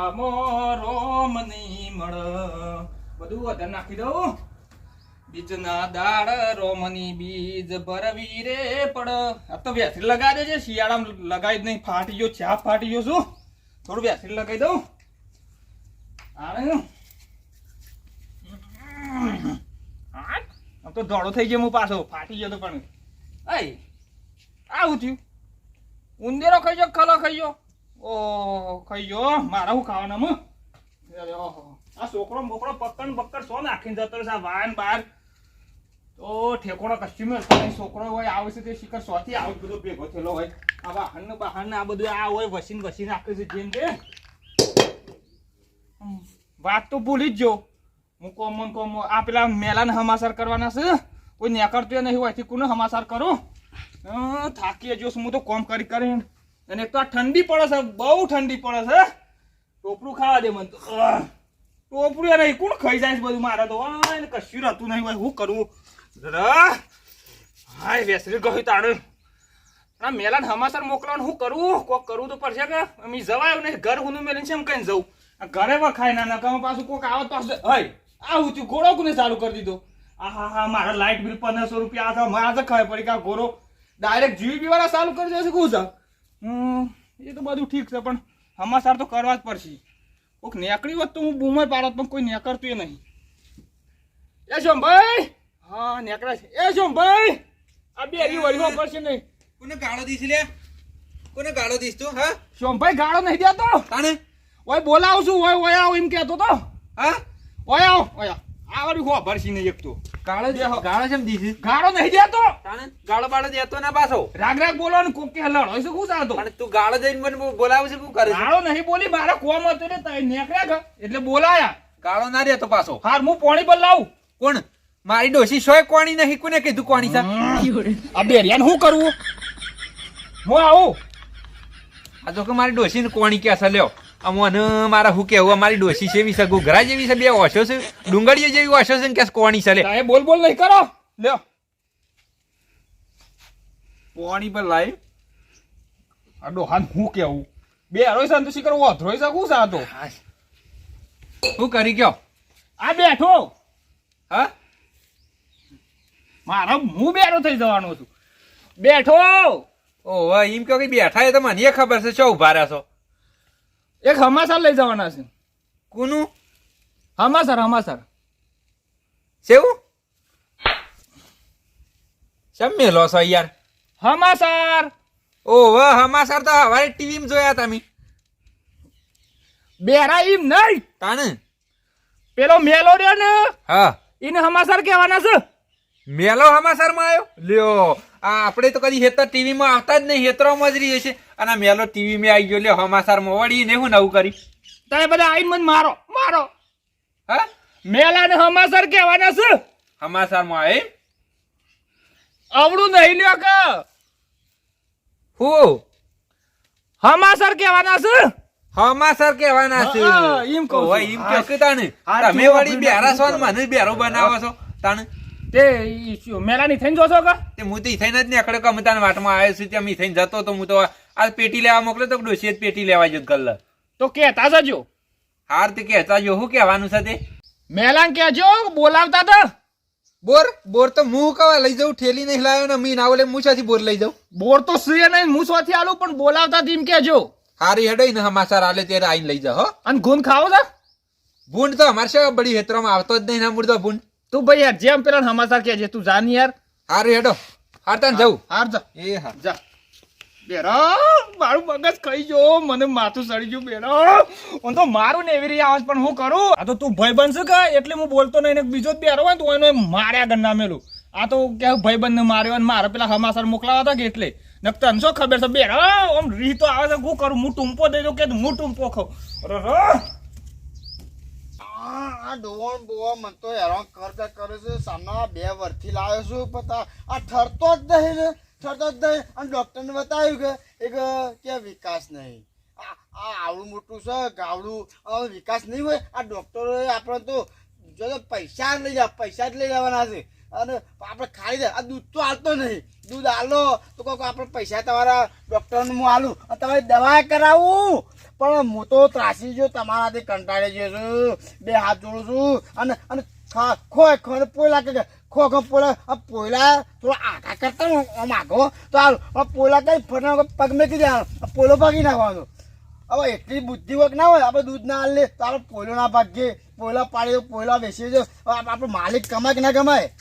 આમો રોમની મળ. બધું વધારે નાખી દઉં. બીજના દાળ રોમની બીજ ભરવી રે પડ. આ તો વેસરી લગા દેજે. શિયાળામાં લગાવી નહીં. ફાટી ગયો ચા ફાટી ગયો છું. થોડું વેસરી લગાવી દઉં. આને તો ધોળો થઈ ગયો હું પાછો. ફાટી ગયો તો પણ. અય આવું થયું. ઉંદેરો ખાઈ ગયો ખલો ખાઈ ગયો? ઓ ખાઈ ગયો મારા હું ખાવાનામાં અરે ઓહો. આ છોકરો મોકરો પક્કડ બક્કડ સો નાખીને જતો રહેશે આ વાન બાર તો ઠેકોડો કશું છોકરો હોય આવે છે તે શિખર સોથી આવું બધો ભેગો થયેલો હોય. આ વાહન ને બહાર આ બધું આ હોય, વસીને વસીને નાખે છે જેમ કે. વાત તો ભૂલી જ જો. હું કોમ કોમો આ પેલા મેલાને હમાસર કરવાના છે. કોઈ નેકળતું નહીં હોય કોને હમાસર કરું? થાકી જો હું તો કોમ કરી કરીને અને તો આ ઠંડી પડે છે, બહુ ઠંડી પડે છે ટોપરું ખાવા દે મને તો. ટોપરું નહીં કોણ ખાઈ જાય બધું મારે તો. આ એને કશું રહેતું નહીં ભાઈ શું કરવું હાય, વેસરી ગયું તાણે આ મેલાને હમાસર મોકલવાનું શું કરવું કોક કરવું તો પડશે કે અમે જવાય નહીં ઘર હું મેલીને છે એમ કઈ જવું. આ ઘરે વખાય ના, નકામાં પાછું કોક આવત પાછું હય, આવું છું ઘોડો કોને ચાલુ કરી દીધો? આ હા હા મારા લાઇટ બિલ પંદરસો રૂપિયા આ મારા તો ખાય પડી કે આ ઘોડો ડાયરેક્ટ જીવી વાળા ચાલુ કરી દેશે કહું હમ એ તો બધું ઠીક છે પણ હમાસાર તો કરવા જ પડશે. કોઈક નેકડી હોત તો હું બૂમર પાડત પણ કોઈ નેકળતું નહીં. એ શોમભાઈ! હા નેકડા છે. એ શોમભાઈ! આ બે હરી વળવા પડશે નહીં. કોને ગાળો દીશ લે કોને ગાળો દીશ તું હા? શોમભાઈ ગાળો નહીં દેતો. તાણે? ઓય બોલાવું છું ઓય ઓય આવો એમ કહેતો તો. હા? ઓય આવ ઓય આવો. આ હો ભરસી ને એક તો ગાળો. ગાળો કેમ દીધી ગાળો નહીં દેતો. ગાળો બાળો દેતો ના પાછો. રાગ રાગ બોલો ને કોક કે લડો શું શું ચાલતો પણ તું ગાળો દઈને મને બોલાવે છે શું કરે ગાળો નહીં બોલી મારા કોમ હતો ને તઈ નીકળ્યા કે એટલે બોલાયા. ગાળો ના દેતો પાછો. હાર હું પોણી પર લાવું. કોણ? મારી ડોશી સોય કોણી નહીં કોને કીધું કોણી સા આ બેરિયાને શું કરવું હું આવું. આ તો કે મારી ડોસી ને કોણી કે છે લ્યો. અમોને મારા હું કેવું મારી ડોસી સેવી છે ઘરા જેવી છે બે ઓશો છે ડુંગળીઓ જેવી ઓશો છે ને કે કોણી છે લે. બોલ બોલ નહીં કરો. લ્યો. કોણી પર લાઈ. આ ડોહાન હું કેવું બે હરોય સંતોષી કરો ઓથરોય શકું છે આ તો? શું કરી ગયો. આ બેઠો. હા? મારા હું બેઠો થઈ જવાનો છું. બેઠો. ઓહો એમ કહો કે બેઠા એ તો મને ખબર છે ચો ઊભા રહ્યા છો? એક હમાસર લઈ જવાના છે. કોનું? હમાસર હમાસર. સેવું? શેમ મેલો છો યાર? હમાસર! ઓહો હમાસર તો હવારે ટીવીમાં જોયા તમે. બેરા ઈમ નહીં તાને પેલો મેલો રે ને હા. એને હમાસર કહેવાના છે. મેલો હમાસરમાં આવ્યો લ્યો. આપણે તો કદી હેતર ટીવીમાં આવતા જ નહીં હેતરોમાં જ રહીએ છીએ. અને મેલો ટીવીમાં આવી ગયો લ્યો હમાસર વળી ને હું નવું કરી. તમે બધા આવીને મને મારો મારો. હા? મેલા ને હમાસર કહેવાના છે. હમાસરમાં આવે આવડું નહીં લ્યો કે. હું. હમાસર કહેવાના છે. હમાસર કહેવાના છે. એમ કહું એમ કહો કે તાને તમે વળી બેરા છો મને બેરો બનાવો છો તાને તે શું, મેલાની થઈને જોશો કે? તે હું તો થઈને જ ને અકડે અમે તાને વાટમાં આવ્યો છું ત્યાં મી થઈને જતો તો હું તો આ પેટી લેવા મોકલે તો ડોસી જ પેટી લેવા જો કલ્લ તો કહેતા જજો. હાર તે કહેતા જો શું કહેવાનું છે તે? મેલાન કહેજો બોલાવતા તો. બોર બોર તો હું કવા લઈ જાઉં ઠેલી નહીં લાવ્યો ને મી ના ઓલે મૂછાથી બોર લઈ જાઉં? બોર તો સુએ નહીં હું આલું પણ બોલાવતા તેમ કહેજો. હારી હેડઈ ને હમાસાર આલે ત્યારે આઈને લઈ જા હો. અને ગુંદ ખાવો છે ભૂંડ તો અમારે બડી હેતરોમાં આવતો જ નહીં ના મુર્દો ભૂંડ. તું ભાઈ યાર જેમ પેલા સમાચાર કહેજે તું જાન યાર. હારું હેડો. હાર તાન જવું હાર જા. એ હા. જા. બેરા મારું મગજ ખાઈ ગયો. મને માથું સડી ગયું બેરા. હું તો મારું ને એવી રીતે આવાજ પણ હું કરું? આ તો તું ભાઈ બનશે કે એટલે હું બોલતો નહીં ને બીજો જ બેરો હોય તો એને માર્યા ગણ નામેલું. આ તો કે ભાઈ બંને માર્યો અને મારે પેલા હમાસર મોકલાવા હતા કે એટલે? ને તને શું ખબર છે? બેરા આમ રી તો આવે છે હું કરું? હું ટૂંપો દઈ દઉં કે હું ટૂંપો ખાઉં. આ ડોવણ બોવા મન તો હેરાન કરતા કરે બે વર્ષથી લાવ્યો છું પતા. આ ઠરતો જ નહીં ને જ નહીં. અને ડૉક્ટરને બતાવ્યું કે એક વિકાસ નહીં. આ આવડું મોટું છે, ગાવડું. વિકાસ નહીં હોય. આ ડૉક્ટરોએ આપણે તો જો પૈસા લઈ જાવ, પૈસા જ લઈ જવાના છે. અને આપણે દે આ દૂધ તો હાલતો નહીં. દૂધ હાલો તો કહો આપણે પૈસા તમારા ડૉક્ટરને હું હાલું અને તમારી દવા કરાવું. પણ હું તો ત્રાસી જો તમારાથી કંટાળી ગયો છું. બે હાથ જોડું છું. અને અને ખા- ખો પોયલા કે ખો ખો, પોયલા પોયલા થોડા આઘા કરતા ને આમ આઘો તો આ પોયલા કઈ ફટાફટ પગ મેકી દેવાનો પોલો પોયલો ભાગી નાખવાનો. હવે એટલી બુદ્ધિ વક ના હોય, આપણે દૂધ ના લે તો આપણે પોયલો ના ભાગીએ. પોયલા પાડી પોયલા બેસી જો આપણો માલિક કમાય કે ના કમાય?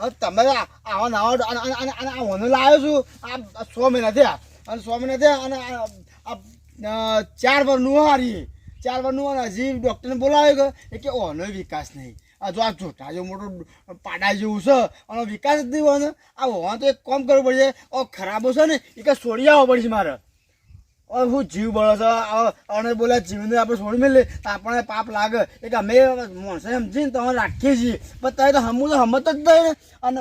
હવે તમે આવા નાવા, અને આ હોનું લાવ્યો છું. આ સો મહિના થયા. અને સો મહિના થયા અને ચાર વર્ષનું હારી. ચાર વર્ષનું અને હજી ડૉક્ટરને બોલાવ્યો કે કે ઓનો વિકાસ નહીં. આ જો આ જોટા જો મોટો પાડા જેવું છે, આનો વિકાસ જ નહીં હોય ને આ હોવા તો એક કામ કરવું પડશે. ઓ ખરાબો છે ને, એ કે છોડી આવવો પડશે મારે. હું જીવ બળો છે. અને બોલા જીવને આપણે છોડી મેલે તો આપણને પાપ લાગે. એક અમે માણસો સમજીને તમે રાખીએ છીએ. પણ તમે તો હમું તો હમત જ થાય ને. અને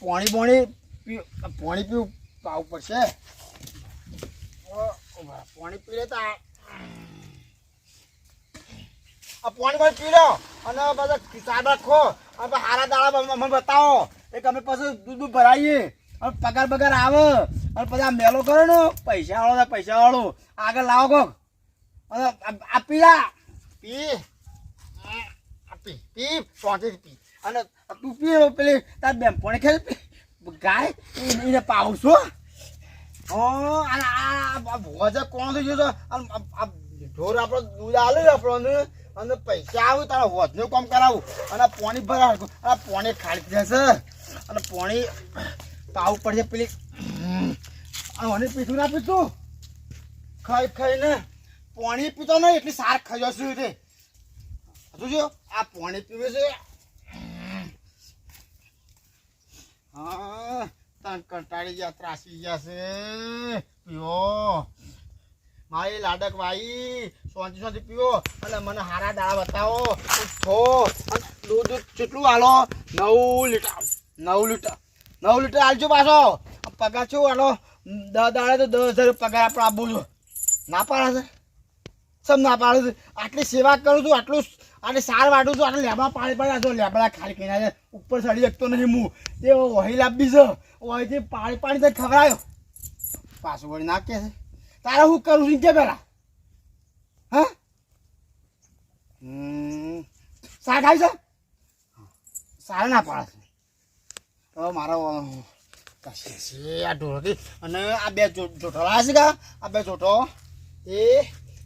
પાણી પાણી પી પાણી પીવું પાવું પડશે. પાણી પી લેતા આ પાણી પણ પી લો. અને બધા ખિસાબ રાખો અને હારા દાડા અમને બતાવો. એક અમે પછી દૂધ દૂધ ભરાઈએ. અને પગાર બગાર આવે. અને પછી આ મેલો કરો ને. પૈસા વાળો પૈસા વાળો આગળ લાવો કોક. અને આ- પી લા. પી. પી. પી. શાંતિથી પી. અને તું પી. પેલી તાર બેનપણી ખેલ ગાય એને પાવું છું ઓ અને આ આ ભોજે કોણ થઈ ગયો ઢોર આપણો દૂધ આલે આપણને અને પૈસા આવું તારા હોજનું કામ કરાવું. અને પાણી ભરાવ આ પાણી ખાલી જશે અને પાણી પાવું પડશે પેલી મને પીઠું ના પીતું ખાઈ, ખાઈને પાણી પીતો નહીં એટલી સાર ખાઈ જશું એટલે હજુ જો, આ પાણી પીવે છે. હા. તન કંટાળી ગયા, ત્રાસી ગયા છે. પીવો. મારી લાડક ભાઈ સોંચી સોંચી પીવો. અને મને હારા દાળા બતાવો. છો. દૂધ કેટલું હાલો નવ લીટર. નવ લીટર. નવ લીટર હાલજો પાછો. પગાર શું હાલો દસ દાડે તો દસ હજાર પગાર આપણે આપું છું. ના પાડે છે. સમ ના પાડે છે. આટલી સેવા કરું છું, આટલું આટલી સાર વાટું છું, આટલે લેબડા પાણી પડ્યા છો. લેબડા ખાલી કરી નાખે ઉપર ચડી શકતો નહીં હું. એ વહી લાવી છે. વહીથી પાણી પાણી તો ખવડાયો. પાછું વળી નાખે છે. તારે હું કરું છું? કે પેલા. હા. શાક આવી છે? સારા ના પાડે છે. હવે મારો આ ઢોરથી અને આ બે જોઠો લાવ્યા છે કા આ બે જોઠો, એ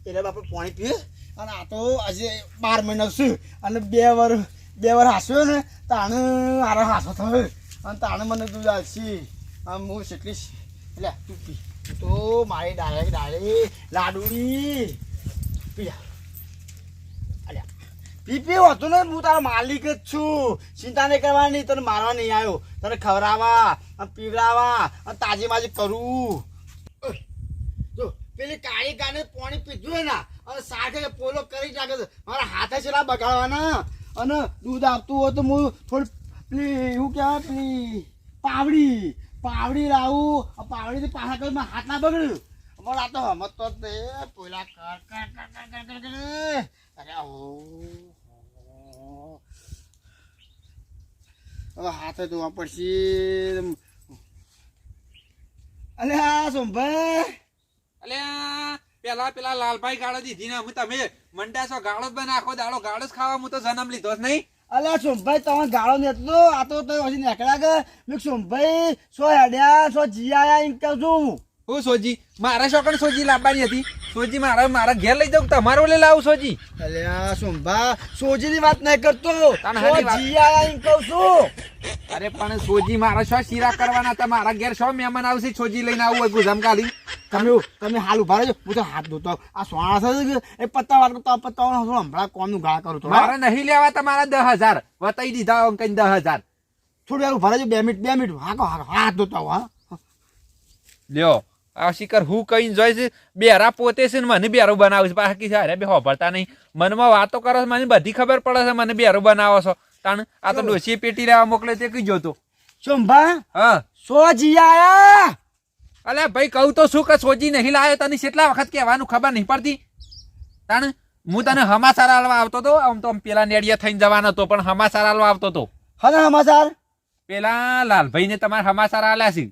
એટલે આપણે પાણી પીએ. અને આ તો આજે બાર મહિના છે અને બે વર બે વર હાસ્યો ને, તાણે હારો હાસો થયો. અને તાણે મને તું જાલશી આમ હું કેટલી એટલે તું પી. તો મારી ડાળે ડાળે લાડુડી. પી પીપી પી હોતું ને હું તારો માલિક જ છું. ચિંતા નહીં કરવાની, તને મારવા નહીં આવ્યો. તને ખવડાવવા અને પીવડાવવા અને તાજી માજી કરું. જો, પેલી કાળી કાને પાણી પીધું હોય ને, અને સાથે પોલો કરી નાખે મારા હાથે છેલ્લા બગાડવાના. અને દૂધ આપતું હોય તો હું થોડી પેલી એવું કહેવાય પેલી પાવડી પાવડી લાવું. પાવડી પાછા કરી હાથ ના બગડ્યું હમણાં આ તો હમત તો નહીં પોલા કર કર કર અરે ઓ હવે હાથે ધોવા પડશે. અલે આ સોમભાઈ. અલે પેલા પેલા લાલભાઈ ગાળો દીધી ને હું તમે મંડ્યા છો ગાળો જ બનાખો દાડો ગાળો જ ખાવા, હું તો જન્મ લીધો જ નહીં. અલ્યા સોમભાઈ, તમે ગાળો નેતો આ તો તો હજી નીકળ્યા કે? સોમભાઈ, સો હેડ્યા, સો જીયા એમ કહું હું સોજી મારા શોકણ સોજી લાવવાની હતી. સોજી મારા મારા ઘેર લઈ જાઉં તમારો લઈ લાવું સોજી? અલ્યા સોજી સોજીની વાત નહીં કરતો. સોજી આયા કહું છું. અરે પણ સોજી મારા શો શીરા કરવાના હતા. મારા ઘેર શો મહેમાન આવશે સોજી લઈને આવું હોય ગુજામ કાલી તમે તમે હાલ ઊભા રહેજો. હું તો હાથ ધોતો. આ સોણા છે એ પત્તા વાત કરતા પત્તા હમણાં કોમનું ગા કરું તો મારે નહીં લેવા તમારા દસ હજાર. વતાઈ દીધા કઈ દસ હજાર. થોડું યાર ઊભા રહેજો. બે મિનિટ બે મિનિટ. હાકો હાકો. હાથ ધોતો હા? લ્યો. આ શિકર હું કહીને જોઈ છે બેરા પોતે છે ને મને બેરો બનાવું છે બાકી છે અરે બે હોભળતા નહીં. મનમાં વાતો કરો છો મને બધી ખબર પડે છે મને બેરો બનાવો છો. તાણ આ તો ડોસી પેટી લેવા મોકલે તે કઈ જોતો સોમભા હા. સોજી આયા? અલે ભાઈ કહું તો શું કે સોજી નહીં લાયો તને કેટલા વખત કહેવાનું ખબર નહીં પડતી? તાણ હું તને હમાસાર આલવા આવતો હતો આમ તો આમ પેલા નેડિયા થઈને જવાનો હતો પણ હમાસાર આલવા આવતો હતો હા હમાસાર? પેલા લાલભાઈને તમારે હમાસાર આલ્યા છે.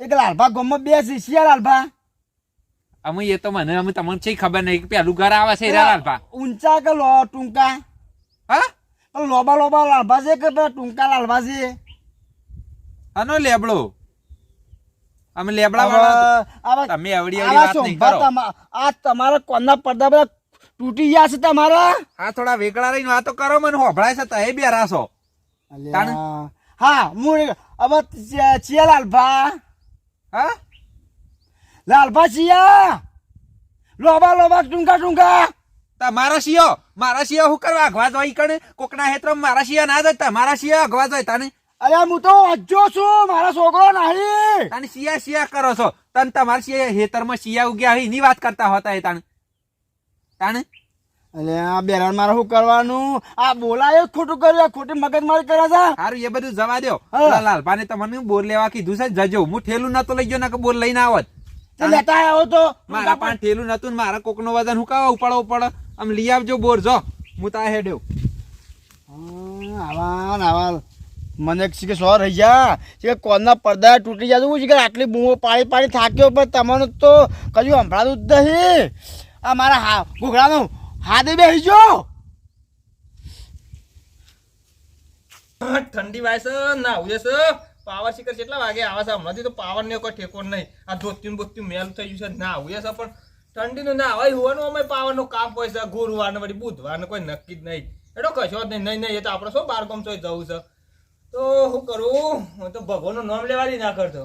એક લાલભા ગામમાં બે શિષ્યા લાલભા અમે એ તો મને અમે તમને છે ખબર નહીં કે પેલું ઘર આવે છે લાલભા ઊંચા કે લો ટૂંકા? હા? લોબા લોબા લાલભા છે કે ટૂંકા લાલભા છે? આનો લેબડો. અમે લેબડા વાળા તમે આવડી આવા આવડી વાત નહીં કરો. આ તમારા કોના પડદા બધા તૂટી ગયા છે તમારા? હા થોડા વેકળા રહીને વાતો કરો મને હોભળાય છે તહે બે રાસો હા હું હવે ચિયા- ચિયા લાલભા હા લાલભા ચિયા લોબા લોબા ટૂંકા ટૂંકા તમારા શિયો મારા શિયો હું કરવા અગવા જોઈ કણે કોકના હેત્ર મારા શિયા ના જતા મારા શિયા અગવા જોઈ તને અરે હું તો અજ્જો છું મારા છોકરો નહીં તને શિયા શિયા કરો છો તને તમારા શિયા હેતરમાં શિયા ઉગ્યા હોય એની વાત કરતા હોતા એ તાણે તાણે અલે આ બેરાન મારે શું કરવાનું? આ બોલાયો ખોટું કર્યું ખોટી મગજમારી કરે છે? સારું એ બધું જવા દો લાલભાને તમને બોર લેવા કીધું છે જજો. હું ઠેલું નતો લઈ ગયો ના કે બોર લઈને આવત લેતા આવ્યો તો. મારા પાસે ઠેલું નતું ને મારા કોકનો વજન હું કાવા ઉપાડો ઉપાડો આમ લઈ આવજો બોર જો. હું તા હેડ્યો આવા. આવા મને કે સો રહી જા. કે કોના પડદા તૂટી જતું હું કે આટલી બૂમો પાડી પાડી થાક્યો પણ તમને તો કજું સંભળાતું જ નહીં. આ મારા હા ઘોઘડાનો હાથે બેસજો ઠંડી વાય છે ના ઉજે છે. પાવર શીકર કેટલા વાગે આવે છે, હમણાંથી તો પાવર ને કોઈ ઠેકો નહીં. આ ધોત્યું બોત્યું મેલ થઈ ગયું છે ના ઉજે છે પણ ઠંડીનું ના હોય હોવાનું અમે પાવરનું કામ હોય છે ગુરુવાર ને વળી બુધવાર ને કોઈ નક્કી જ નહીં. એટલો કશો જ નહીં નહીં નહીં, એ તો આપણે શું બાર ગામ ચોઈ જવું છે. તો શું કરું? હું તો ભગવાનનું નામ લેવાની ના કરતો.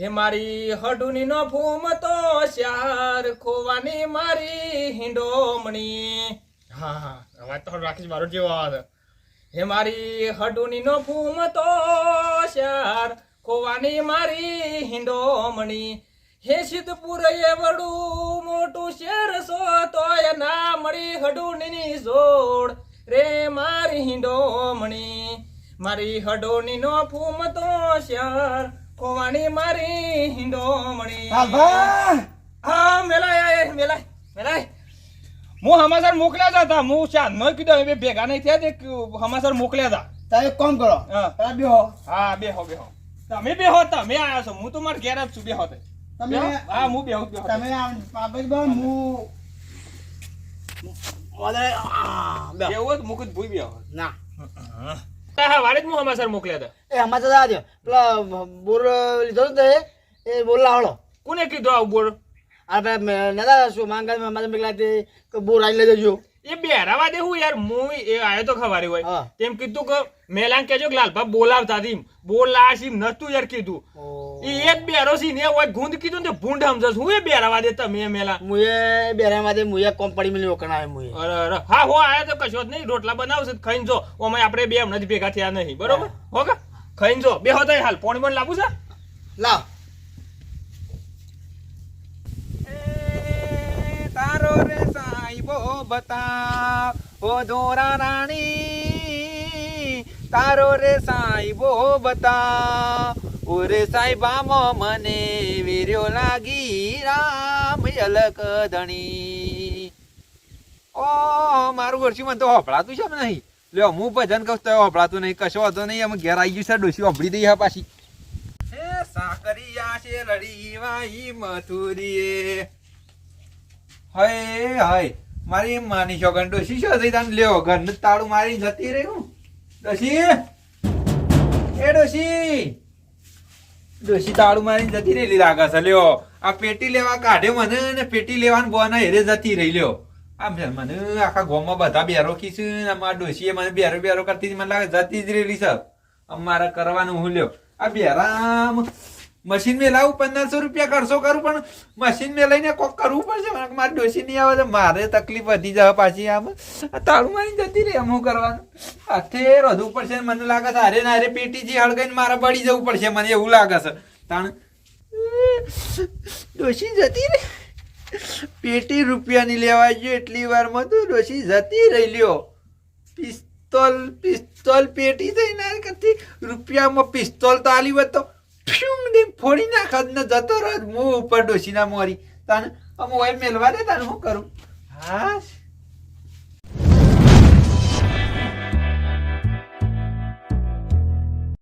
હે મારી હડુની નો ફૂમ તો શ્યાર, ખોવાની મારી હિંડોમણી. હા હા અવાજ તો રાખીશ મારો જેવો અવાજ હે મારી હડુની નો ફૂમ તો શ્યાર, ખોવાની મારી હિંડોમણી. હે સિદ્ધપુર એ વડું મોટું શેર સો તોય ના મળી હડુની જોડ. રે મારી હિંડોમણી, મારી હડોની નો ફૂમ તો શ્યાર ખોવાની મારી હિંડોમણી હા મેલાય મેલાય મેલાય હું હમાસર મોકલ્યા હતા હું ચાંદ નો કીધું હવે ભેગા નહીં થયા તે હમાસર મોકલ્યા હતા તમે એક કામ કરો હા. બેહો હા બેહો બેહો તમે બેહો તમે આવ્યા છો હું તો મારા ઘેર જ છું બેહો તે તમે હા હું બેહો બેહો તમે પાપજ બન હું ઓલે બેહો. મુકુદ ભૂઈ બેહો ના હા વારે જ હું હમાસર મોકલ્યા હતા એ તો જવા દો પેલા બોર લીધો તો એ બોર લાવડો. કોને કીધું આવું બોર? આ ભાઈ મેં શું માંગા અમારે મેકલા તે બોર આવી લેજો એ બેરાવા દે હું યાર હું એ આયો તો ખવારી હોય. તેમ કીધું કે મેલાન કેજો કે લાલભા બોલાવતા હતી બોલાશી નતું યાર કીધું. એ એક બેરો સી ને હોય ગુંદ કીધું ને ભૂંડ સમજસ હું એ બેરાવા દે તમે મેલા? મુએ બેરા માં મુએ કોમ્પની માં લોકણ આવે હું અરે અરે. હા હો આયો તો કશો જ નહીં. રોટલા બનાવશે તો ખાઈને જો. ઓમાં આપણે બે હમણાં જ ભેગા થયા નહીં બરોબર? હો. કે? ખાઈને જો. બે હોતા હાલ. પોણી પણ લાવું છે? લાવ. તારો રે સાઈબો બતા ઓ ધોરા રાણી તારો રે સાઈબો બતા ઓરે સાઈબામાં મને વીર્યો લાગી રામ અલક ધણી. ઓ મારું વર્ષી મને તો હોભળાતું છે નહીં. લ્યો હું ભજન કહું તો હોભળાતું નહીં કશો હતો નહીં અમે ઘેર આવી ગયું છે ડોસી હોભળી દઈએ હા પાછી. સાકરિયા છે લડી વાઈ મથુરીએ. હય હય. મારી માની છોકન ડોસી છો થઈ તને? લ્યો ઘરનું તાળું મારી જતી રહ્યું ડોસી એ ડોસી ડોસી તાળું મારી જતી રહેલી લાગે છે, લ્યો. આ પેટી લેવા કાઢે મને અને પેટી લેવાનું બોના હેરે જતી રહી, લ્યો. આમ છે, મને આખા ગોમાં બધા બેરો કીશું ને અમારા ડોસીએ મને બેરો બેરો કરતી. મને લાગે જતી જ રહેલી છે. અમારે કરવાનું હું, લ્યો. આ બેરામ મશીન મેં લાવું, પંદરસો રૂપિયા ખર્ચો કરું, પણ મશીન મેં લઈને કોક કરવું પડશે. મને મારે ડોસી નહીં આવે મારે તકલીફ વધી જાય પાછી આમ. તાળું મારી જતી રહી હું કરવાનું. હાથે રોધવું પડશે મને લાગે છે અરે ના અરે પેટીજી હળગાઈને મારે બળી જવું પડશે મને એવું લાગે છે. તાણ. ડોસી જતી રહી. પેટી રૂપિયાની લેવા ગયો એટલી વારમાં તો ડોસી જતી રહી લ્યો પિસ્તોલ પિસ્તોલ પેટી થઈને કરતી. રૂપિયામાં પિસ્તોલ તો આલી વધતો ફ્યુંગ દે ફોડી નાખત ને જતો રહ્યો મું ઉપર ડોસીના મોરી તને ઓય મેલવા દે તને શું કરું? હા